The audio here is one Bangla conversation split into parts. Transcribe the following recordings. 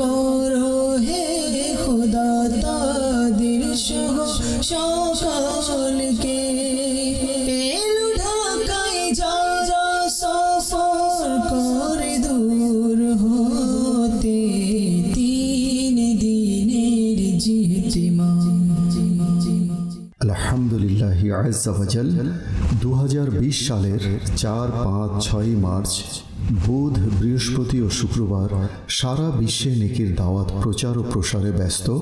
করো হে খুদা, তাদের সহ সকলকে এলু ঢাকায় যারা সফর করে দূর হতে। তিন দিনের জিতিমা আলহামদুলিল্লাহ আজাল দু সালের চার পাঁচ ছয় মার্চ বুধ, বৃহস্পতি ও শুক্রবার সারা বিশ্বে নেকির দাওয়াত, প্রচার ও প্রসারে ব্যস্ত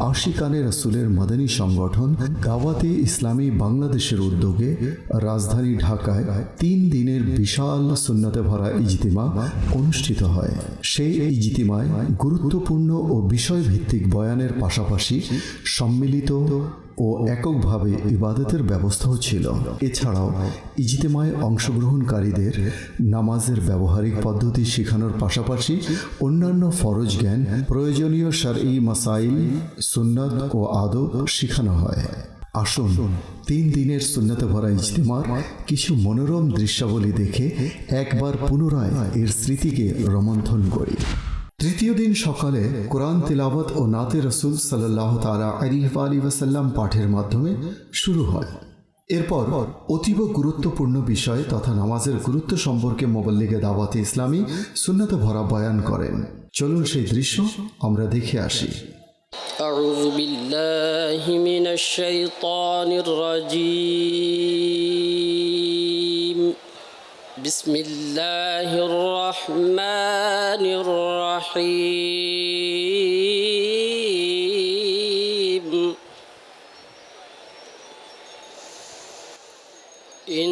আশিকানে রাসুলের মাদানী সংগঠন দাওয়াতে ইসলামী বাংলাদেশের উদ্যোগে রাজধানী ঢাকায় তিন দিনের বিশাল সুন্নতে ভরা ইজতিমা অনুষ্ঠিত হয়। সেই ইজতিমায় গুরুত্বপূর্ণ ও বিষয়ভিত্তিক বয়ানের পাশাপাশি সম্মিলিত ও এককভাবে ইবাদতের ব্যবস্থাও ছিল। এছাড়াও ইজতেমায় অংশগ্রহণকারীদের নামাজের ব্যবহারিক পদ্ধতি শেখানোর পাশাপাশি অন্যান্য ফরজ জ্ঞান, প্রয়োজনীয় সারই মাসাইল, সুন্নত ও আদব শেখানো হয়। আসুন তিন দিনের সুন্নতে ভরা ইজতেমার কিছু মনোরম দৃশ্যাবলী দেখে একবার পুনরায় এর স্মৃতিকে রোমন্থন করি। তৃতীয় দিন সকালে কোরআন তিলাবত ও নাতে রসুল সাল্লাহ তালা আলিফ আলী ওয়াসাল্লাম পাঠের মাধ্যমে শুরু হয় এরপর অতীব গুরুত্বপূর্ণ বিষয় তথা নামাজের গুরুত্ব সম্পর্কে মোবাল্লিগে দাওয়াতে ইসলামী সুন্নতে ভরা বয়ান করেন চলুন সেই দৃশ্য আমরা দেখে আসি أعوذ بالله من الشيطان الرجيم بسم الله الرحمن الرحيم. إن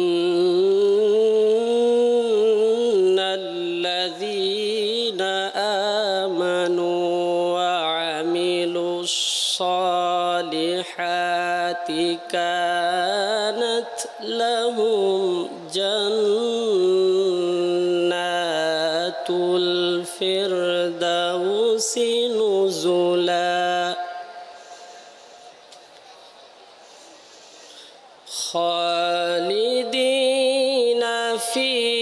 الذين آمنوا وعملوا الصالحات كانت لهم الفردوس نزلا خالدين فيها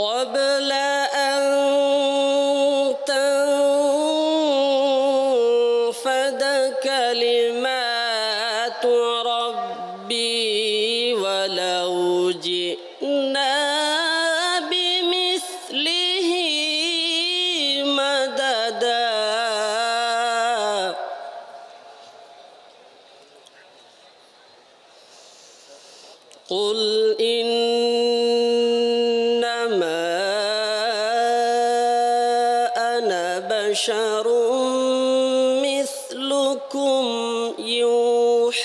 قبل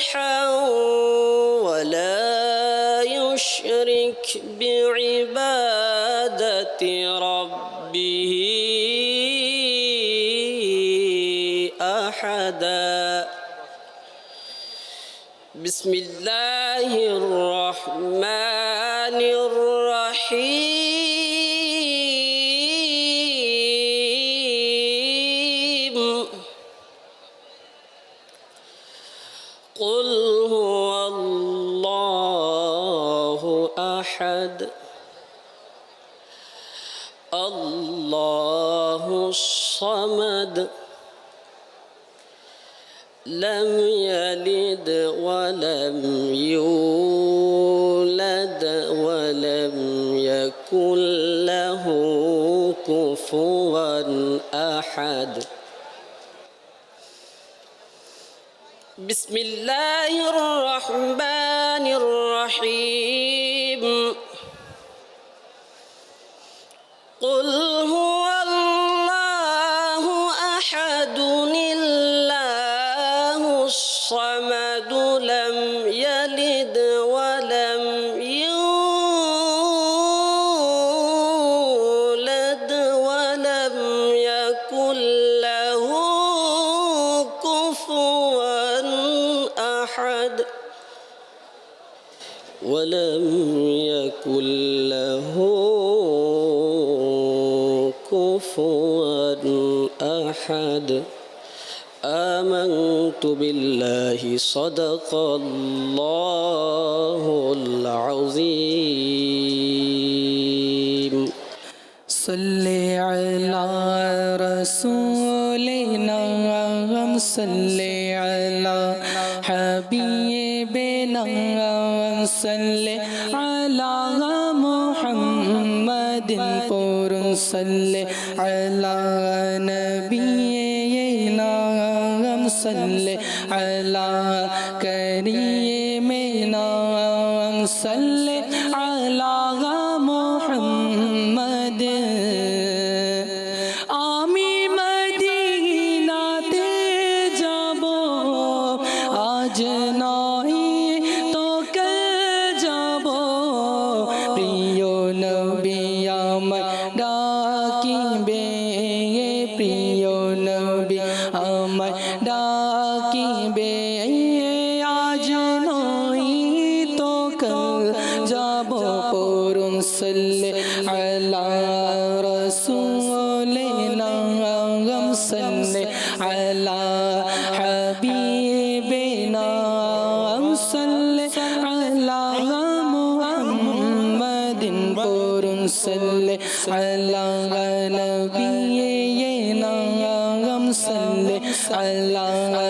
صالحا ولا يشرك بعبادة ربه أحدا. بسم الله الرحمن الرحيم. الصمد لم يلد ولم يولد ولم يكن له كفوا أحد. بسم الله الرحمن الرحيم. ولم يكن له كفوا أحد. آمنت بالله صدق الله العظيم. صل على رسولنا صلي صل على نبينا صل على كريمنا صل على صل على نبينا صل على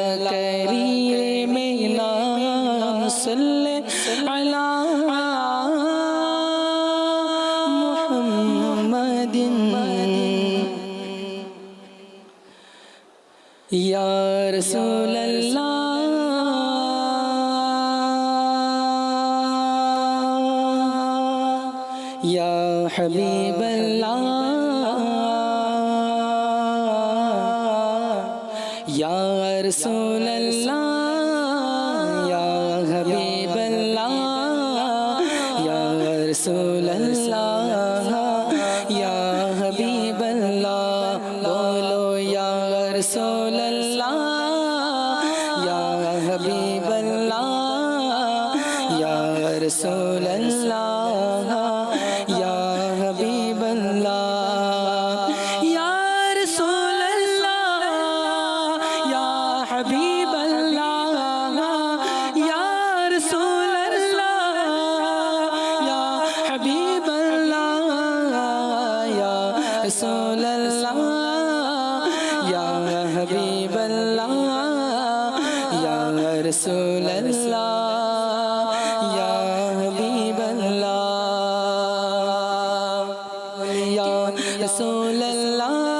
या रसूल अल्लाह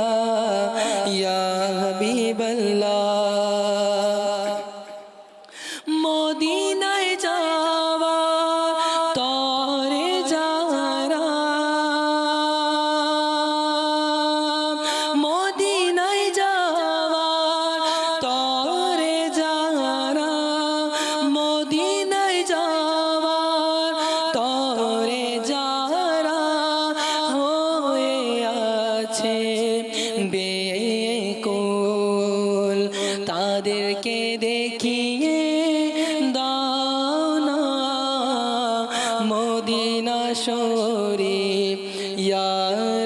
ইয়া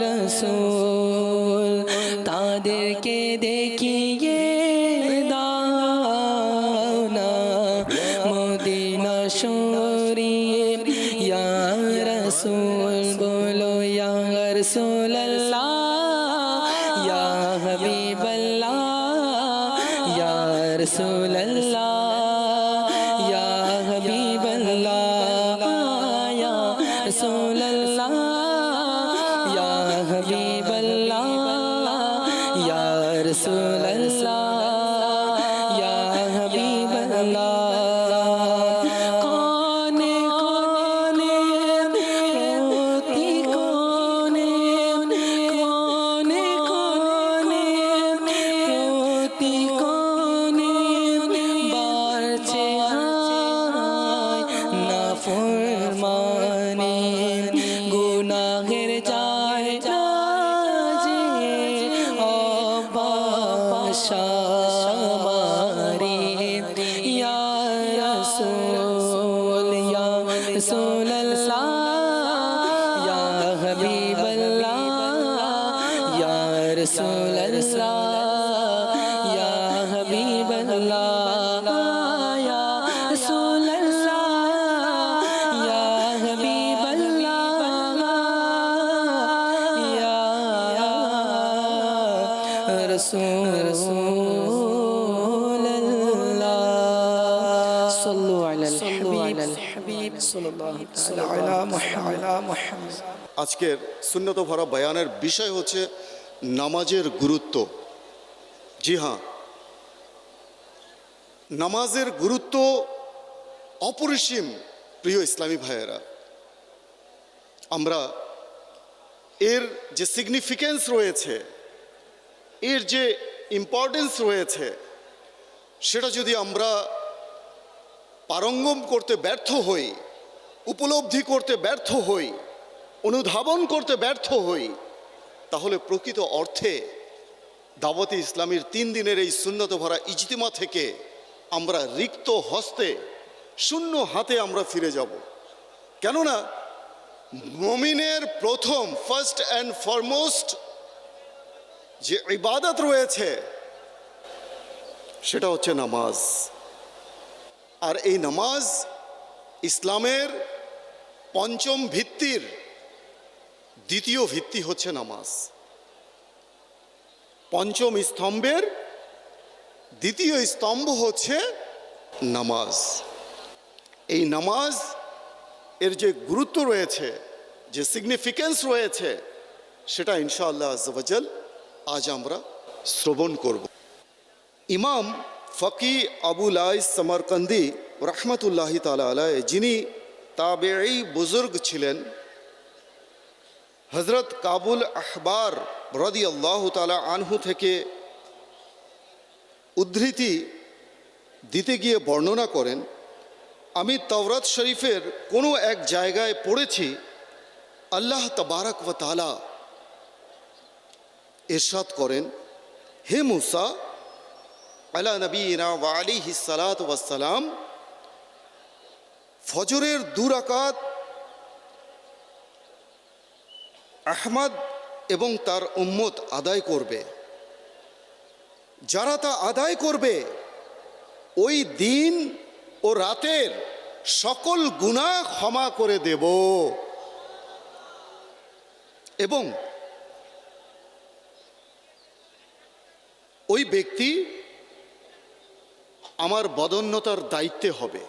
রাসূল رسول الله صلوا على الحبيب صلى الله تعالى على محمد আজকের শূন্যত ভরা বয়ানের বিষয় হচ্ছে নামাজের গুরুত্ব জি হ্যাঁ নামাজের গুরুত্ব অপরিসীম প্রিয় ইসলামী ভাইয়েরা আমরা এর যে সিগনিফিকেন্স রয়েছে এর যে ইম্পর্টেন্স রয়েছে, সেটা যদি আমরা পারঙ্গম করতে ব্যর্থ হই, উপলব্ধি করতে ব্যর্থ হই, অনুধাবন করতে ব্যর্থ হই, তাহলে প্রকৃত অর্থে দাওয়াতি ইসলামীর তিন দিনের এই শূন্যত ভরা ইজতিমা থেকে আমরা রিক্ত হস্তে শূন্য হাতে আমরা ফিরে যাব। কেননা, মমিনের প্রথম ফার্স্ট অ্যান্ড ফরমোস্ট যে ইবাদত রয়েছে, সেটা হচ্ছে নামাজ। আর এই নামাজ ইসলামের পঞ্চম ভিত্তির দ্বিতীয় ভিত্তি হচ্ছে নামাজ। পঞ্চম স্তম্ভের দ্বিতীয় স্তম্ভ হচ্ছে নামাজ। এই নামাজ এর যে গুরুত্ব রয়েছে, যে সিগনিফিকেন্স রয়েছে, সেটা ইনশাআল্লাহ আজওয়াজাল আজ আমরা শ্রবণ করব। ইমাম ফকি আবুল আইস সমরকন্দি রহমতুল্লাহি তালা আলায় যিনি তাবেই বুজুর্গ ছিলেন হজরত কাবুল আহবার রদি আল্লাহ তালা আনহু থেকে উদ্ধৃতি দিতে গিয়ে বর্ণনা করেন, আমি তওরাত শরীফের কোনো এক জায়গায় পড়েছি, আল্লাহ তবারক ও তালা এরশাদ করেন, হে মুসা, আলা নবীনা ওয়া আলিহি সালাত ওয়াসালাম ফজরের দুরাকাত আহমদ এবং তার উম্মত আদায় করবে। যারা তা আদায় করবে, ওই দিন ও রাতের সকল গুনাহ ক্ষমা করে দেব। এবং ওই ব্যক্তি আমার বদন্যতার দায়িত্বে হবে।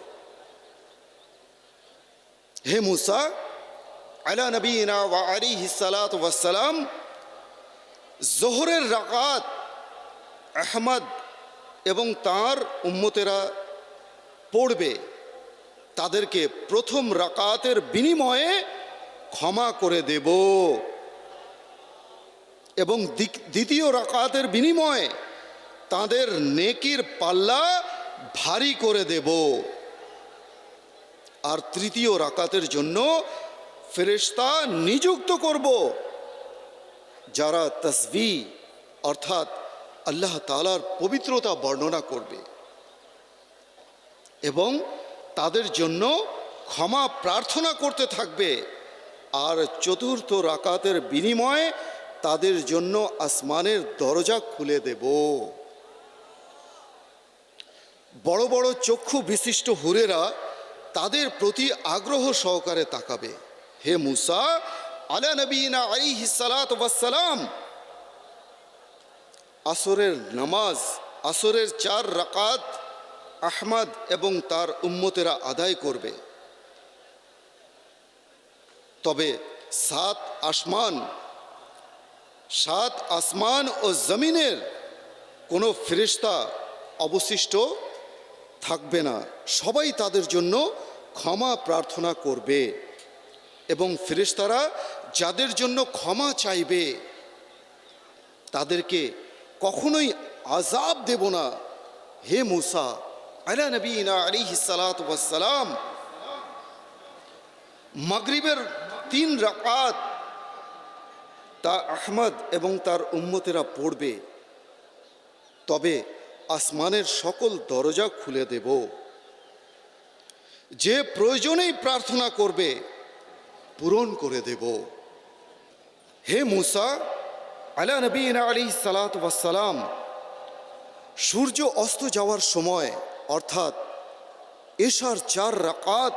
হে মুসা, আলা নবীনা ওয়া আলাইহিস সালাত ওয়াসসালাম জোহরের রাকাত আহমদ এবং তার উম্মতেরা পড়বে। তাদেরকে প্রথম রাকাতের বিনিময়ে ক্ষমা করে দেব। এবং দ্বিতীয় রাকাতের বিনিময়ে তাদের নেকির পাল্লা ভারী করে দেব। আর তৃতীয় রাকাতের জন্য ফেরেশতা নিযুক্ত করব। যারা তসবি, অর্থাৎ আল্লাহ তালার পবিত্রতা বর্ণনা করবে। এবং তাদের জন্য ক্ষমা প্রার্থনা করতে থাকবে। আর চতুর্থ রাকাতের বিনিময়ে তাদের জন্য আসমানের দরজা খুলে দেব। বড় বড় চক্ষু বিশিষ্ট হুরেরা তাদের প্রতি আগ্রহ সহকারে তাকাবে। হে মুসা, আলা নবীনা আলাইহি সালাত ওয়াসসালাম। আসরের নামাজ, আসরের চার রাকাত আহমাদ এবং তার উম্মতেরা আদায় করবে। তবে সাত আসমান সাত আসমান ও জমিনের কোনো ফেরেশতা অবশিষ্ট থাকবে না। সবাই তাদের জন্য ক্ষমা প্রার্থনা করবে। এবং ফেরেশতারা যাদের জন্য ক্ষমা চাইবে, তাদেরকে কখনোই আজাব দেব না। হে মুসা, আলা নবীনা আলিহি সালাত ওয়াসসালাম, মাগরিবের তিন রাকাত তা আহমদ এবং তার উম্মতেরা পড়বে। তবে আসমানের সকল দরজা খুলে দেব। যে প্রয়োজনেই প্রার্থনা করবে, পূরণ করে দেব। হে মুসা, আলা নবীন আলী সালাত ওয়াসালাম সূর্য অস্ত যাওয়ার সময়, অর্থাৎ এশার চার রাকাত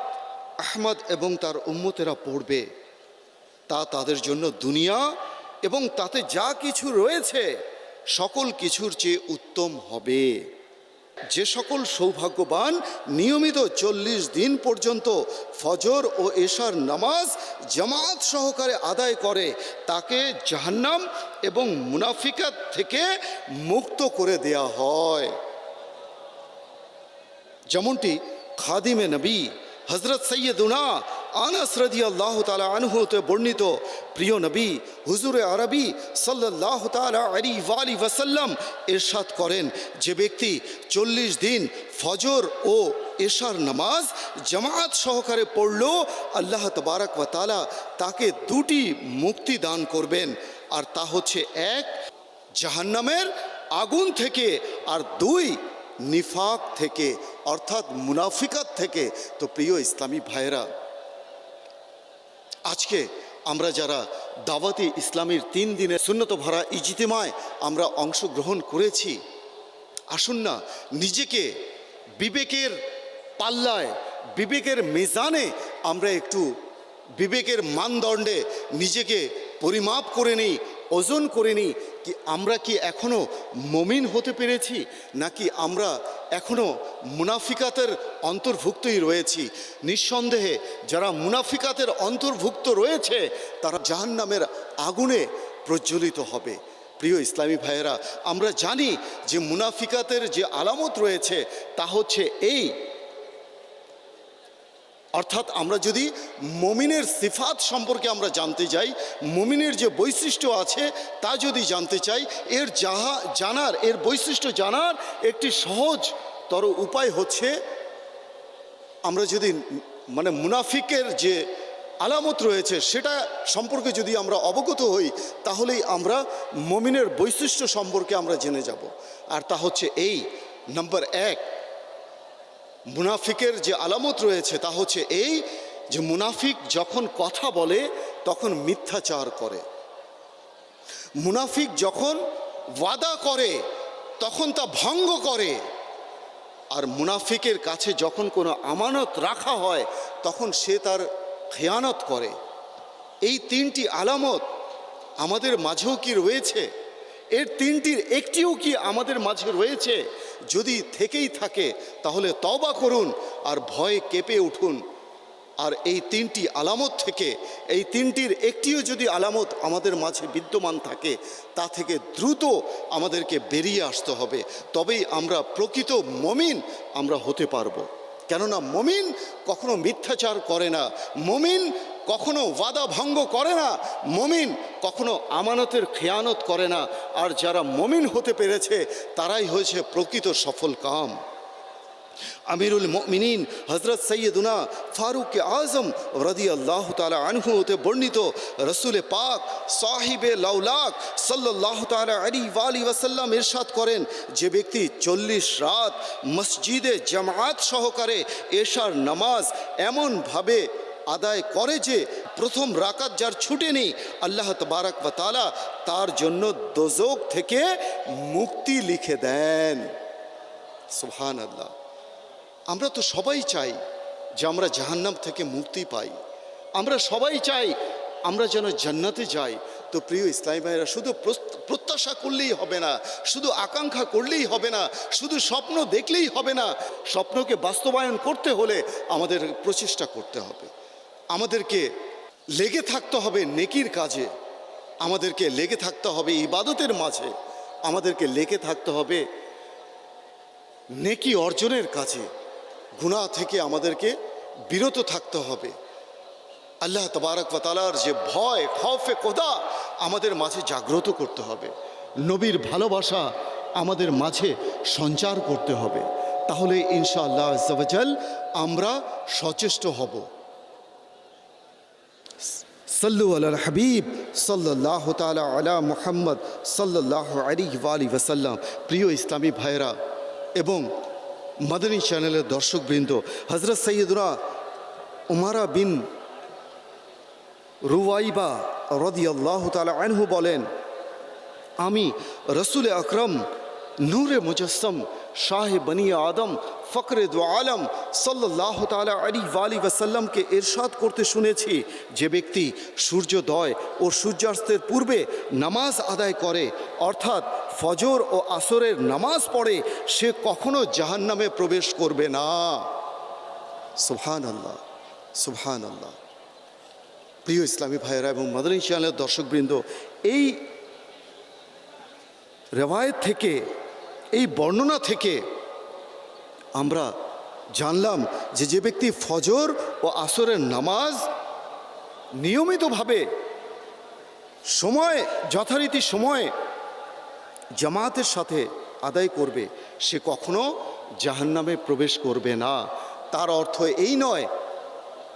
আহমদ এবং তার উম্মতেরা পড়বে। তা তাদের জন্য দুনিয়া এবং তাতে যা কিছু রয়েছে সকল কিছুর চেয়ে উত্তম হবে। যে সকল সৌভাগ্যবান নিয়মিত চল্লিশ দিন পর্যন্ত ফজর ও এশার নামাজ জামাত সহকারে আদায় করে, তাকে জাহান্নাম এবং মুনাফিকাত থেকে মুক্ত করে দেয়া হয়। যেমনটি খাদিমে নবী হজরত সৈয়দুনা আনাস রদি আল্লাহ তালা আনহুতে বর্ণিত, প্রিয় নবী, হুজুরে আরবি সাল্লাহ তালা আলী ওয়ালি ওয়াসাল্লাম এরশাদ করেন, যে ব্যক্তি চল্লিশ দিন ফজর ও এশার নামাজ জামাত সহকারে পড়ল, আল্লাহ তবারক ওয়া তালা তাকে দুটি মুক্তি দান করবেন। আর তা হচ্ছে এক, জাহান্নামের আগুন থেকে, আর দুই, নিফাক থেকে, অর্থাৎ মুনাফিকাত থেকে। তো প্রিয় ইসলামী ভাইয়েরা আজকে আমরা যারা দাওয়াতি ইসলামীর তিন দিনে সুন্নত ভরা ইজিতেমায় আমরা অংশগ্রহণ করেছি, আসুন না নিজেকে বিবেকের পাল্লায়, বিবেকের মেজানে আমরা একটু বিবেকের মানদণ্ডে নিজেকে পরিমাপ করে নিই, ওজন করে নিই, কি আমরা কি এখনও মমিন হতে পেরেছি, নাকি আমরা এখনও মুনাফিকাতের অন্তর্ভুক্তই রয়েছি। নিঃসন্দেহে যারা মুনাফিকাতের অন্তর্ভুক্ত রয়েছে, তারা জাহান নামের আগুনে প্রজ্বলিত হবে। প্রিয় ইসলামী ভাইয়েরা, আমরা জানি যে মুনাফিকাতের যে আলামত রয়েছে, তা হচ্ছে এই অর্থাৎ আমরা যদি মমিনের সিফাত সম্পর্কে আমরা জানতে যাই মমিনের যে বৈশিষ্ট্য আছে তা যদি জানতে চাই, এর যাহা জানার, এর বৈশিষ্ট্য জানার একটি সহজতর উপায় হচ্ছে, আমরা যদি মানে মুনাফিকের যে আলামত রয়েছে সেটা সম্পর্কে যদি আমরা অবগত হই, তাহলেই আমরা মমিনের বৈশিষ্ট্য সম্পর্কে আমরা জেনে যাব। আর তা হচ্ছে এই, নাম্বার এক মুনাফিকের যে আলামত রয়েছে তা হচ্ছে এই যে মুনাফিক যখন কথা বলে, তখন মিথ্যাচার করে। মুনাফিক যখন ওয়াদা করে, তখন তা ভঙ্গ করে। আর মুনাফিকের কাছে যখন কোনো আমানত রাখা হয়, তখন সে তার খেয়ানত করে। এই তিনটি আলামত আমাদের মাঝেও কি রয়েছে? এর তিনটির একটিও কি আমাদের মাঝে রয়েছে? যদি থেকেই থাকে, তাহলে তবা করুন আর ভয়ে কেঁপে উঠুন। আর এই তিনটি আলামত থেকে, এই তিনটির একটিও যদি আলামত আমাদের মাঝে বিদ্যমান থাকে, তা থেকে দ্রুত আমাদেরকে বেরিয়ে আসতে হবে। তবেই আমরা প্রকৃত মমিন আমরা হতে পারব। কেননা মমিন কখনো মিথ্যাচার করে না। মমিন কখনো ওয়াদা ভঙ্গ করে না, মমিন কখনো আমানতের খেয়ানত করে না। আর যারা মমিন হতে পেরেছে, তারাই হয়েছে প্রকৃত সফল কাম। আমিরুল মিনীন হজরত সৈয়দুনা ফারুক আজম রদি আল্লাহ তালা আনহু হতে বর্ণিত রসুলে পাক সাহিবে লাউলাক সাল্লাহ তালা আলী ওয়ালি ওয়াসাল্লাম ইরশাদ করেন যে ব্যক্তি চল্লিশ রাত মসজিদে জামাত সহকারে এশার নামাজ এমনভাবে আদায় করে যে প্রথম রাকাত যার ছুটে নেই, আল্লাহ তবারক তালা তার জন্য দোজক থেকে মুক্তি লিখে দেন। সুহান আল্লাহ আমরা তো সবাই চাই যে আমরা জাহান্নাম থেকে মুক্তি পাই। আমরা সবাই চাই আমরা যেন জান্নাতে যাই। তো প্রিয় ইসলামী ভাইরা শুধু প্রত্যাশা করলেই হবে না, শুধু আকাঙ্ক্ষা করলেই হবে না, শুধু স্বপ্ন দেখলেই হবে না, স্বপ্নকে বাস্তবায়ন করতে হলে আমাদের প্রচেষ্টা করতে হবে। আমাদেরকে লেগে থাকতে হবে নেকির কাজে। আমাদেরকে লেগে থাকতে হবে ইবাদতের মাঝে। আমাদেরকে লেগে থাকতে হবে নেকি অর্জনের কাজে। গুনাহ থেকে আমাদেরকে বিরত থাকতে হবে। আল্লাহ তবারক তালার যে ভয়, খফে, কোদা আমাদের মাঝে জাগ্রত করতে হবে। নবীর ভালোবাসা আমাদের মাঝে সঞ্চার করতে হবে। তাহলে ইনশাআল্লাহ আজ্জাওয়াজাল আমরা সচেষ্ট হব। সাল্লু আল হাবিব সাল্লাহ তালা আলা মুহাম্মদ সাল্লাহ আলী আলী ওয়াসাল্লাম। প্রিয় ইসলামী ভাইরা এবং মাদানী চ্যানেলের দর্শকবৃন্দ হজরত সৈয়দরা উমারা বিন রুয়াইবা রদি আল্লাহ তালা আনহু বলেন, আমি রসুল আকরম নূরে মুজস্সম শাহ বনি আদম, ফকরে দু আলম সাল্লাহ তালা আলী ওয়ালি ওয়াসাল্লামকে এরশাদ করতে শুনেছি, যে ব্যক্তি সূর্যোদয় ও সূর্যাস্তের পূর্বে নামাজ আদায় করে, অর্থাৎ ফজর ও আসরের নামাজ পড়ে, সে কখনো জাহান্নামে প্রবেশ করবে না। সুবহান আল্লাহ সুবহান আল্লাহ প্রিয় ইসলামী ভাইয়েরা এবং মাদানী চ্যানেলের দর্শকবৃন্দ, এই রেওয়ায়ত থেকে এই বর্ণনা থেকে আমরা জানলাম যে যে ব্যক্তি ফজর ও আসরের নামাজ নিয়মিতভাবে সময়, যথারীতি সময়ে জামাতের সাথে আদায় করবে, সে কখনো জাহান্নামে প্রবেশ করবে না। তার অর্থ এই নয়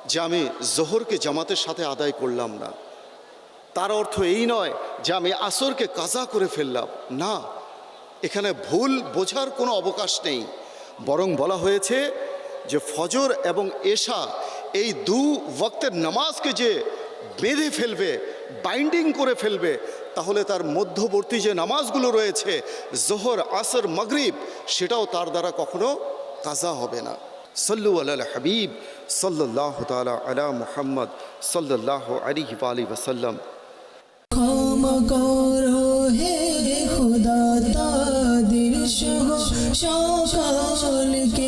যে আমি জোহরকে জামাতের সাথে আদায় করলাম না। তার অর্থ এই নয় যে আমি আসরকে কাজা করে ফেললাম। না। এখানে ভুল বোঝার কোনো অবকাশ নেই। বরং বলা হয়েছে যে ফজর এবং এশা এই দু ওয়াক্তের নামাজকে যে বেঁধে ফেলবে, বাইন্ডিং করে ফেলবে, তাহলে তার মধ্যবর্তী যে নামাজগুলো রয়েছে, জোহর, আসর, মগরিব, সেটাও তার দ্বারা কখনো কাজা হবে না। সল্লু আল হাবিব সাল্লাহ তালা আলা মুহাম্মদ সাল্লাহ আলী আলী ওসাল্লাম সকলকে